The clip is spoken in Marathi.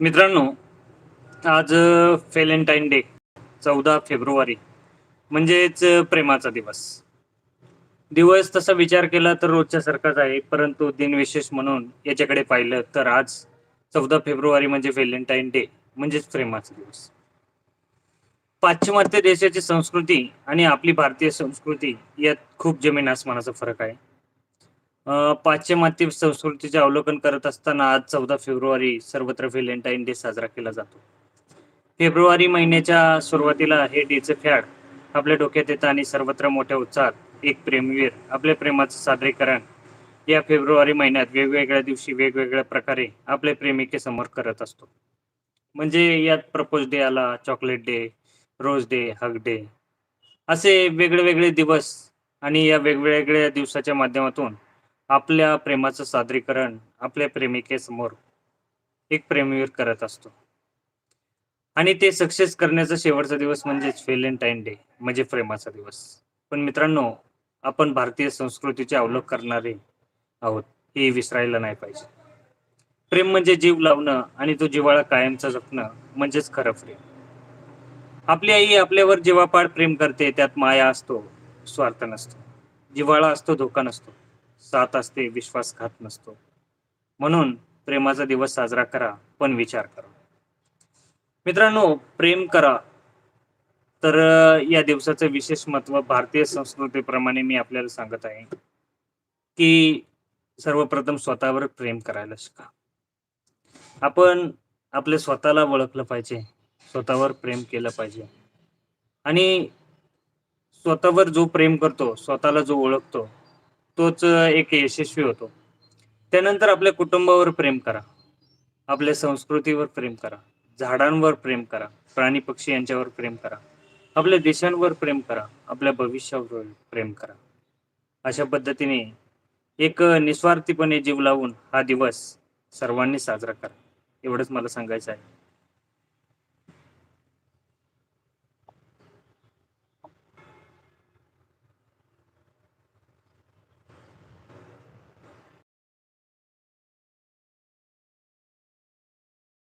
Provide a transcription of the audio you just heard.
मित्रांनो आज व्हॅलेंटाईन डे चौदा फेब्रुवारी. म्हणजेच प्रेमाचा दिवस. दिवस तसा विचार केला तर रोजच्या सारखाच आहे परंतु दिनविशेष म्हणून याच्याकडे पाहिलं तर आज चौदा फेब्रुवारी म्हणजे व्हॅलेंटाईन डे म्हणजेच प्रेमाचा दिवस. पाश्चिमात्य देशाची संस्कृती आणि आपली भारतीय संस्कृती यात खूप जमीन आसमानाचा फरक आहे. पाश्चिमात्य संस्कृतीचे अवलोकन करत असताना आज चौदा फेब्रुवारी सर्वत्र व्हॅलेंटाईन डे साजरा केला जातो. फेब्रुवारी महिन्याच्या सुरुवातीला हे डेचं फॅड आपल्या डोक्यात येतं आणि सर्वत्र मोठ्या उत्साहात एक प्रेमवीर आपल्या प्रेमाचं सादरीकरण या फेब्रुवारी महिन्यात वेगवेगळ्या दिवशी वेगवेगळ्या प्रकारे आपल्या प्रेमिकेसमोर करत असतो. म्हणजे यात प्रपोज डे आला chocolate day rose day hug day. असे वेगळे वेगळे दिवस आणि या वेगवेगळ्या दिवसाच्या माध्यमातून आपल्या प्रेमाचं सादरीकरण आपल्या प्रेमिकेसमोर एक प्रेमवीर करत असतो. आणि ते सक्सेस करण्याचा शेवटचा दिवस म्हणजेच व्हॅलेंटाईन डे म्हणजे प्रेमाचा दिवस. पण मित्रांनो आपण भारतीय संस्कृतीचे अवलोक करणारे आहोत हे विसरायला नाही पाहिजे. प्रेम म्हणजे जीव लावणं आणि तो जिव्हाळा कायमचा जपणं म्हणजेच खरं प्रेम. आपली आई आपल्यावर जेव्हा पाड प्रेम करते त्यात माया असतो स्वार्थ नसतो. जिव्हाळा असतो धोका नसतो. साथ असते विश्वासघात नसतो. म्हणून प्रेमाचा दिवस साजरा करा पण विचार करा. मित्रांनो प्रेम करा. तर या दिवसाचं विशेष महत्त्व भारतीय संस्कृतीप्रमाणे मी आपल्याला सांगत आहे की सर्वप्रथम स्वतःवर प्रेम करायला शिका. आपण आपल्या स्वतःला ओळखलं पाहिजे स्वतःवर प्रेम केलं पाहिजे. आणि स्वतःवर जो प्रेम करतो स्वतःला जो ओळखतो तोच एक यशस्वी होतो. त्यानंतर आपल्या कुटुंबावर प्रेम करा. आपल्या संस्कृतीवर प्रेम करा. झाडांवर प्रेम करा. प्राणी पक्षी यांच्यावर प्रेम करा. आपल्या देशांवर प्रेम करा. आपल्या भविष्यावर प्रेम करा. अशा पद्धतीने एक निस्वार्थीपणे जीव लावून हा दिवस सर्वांनी साजरा करा. एवढंच मला सांगायचं आहे.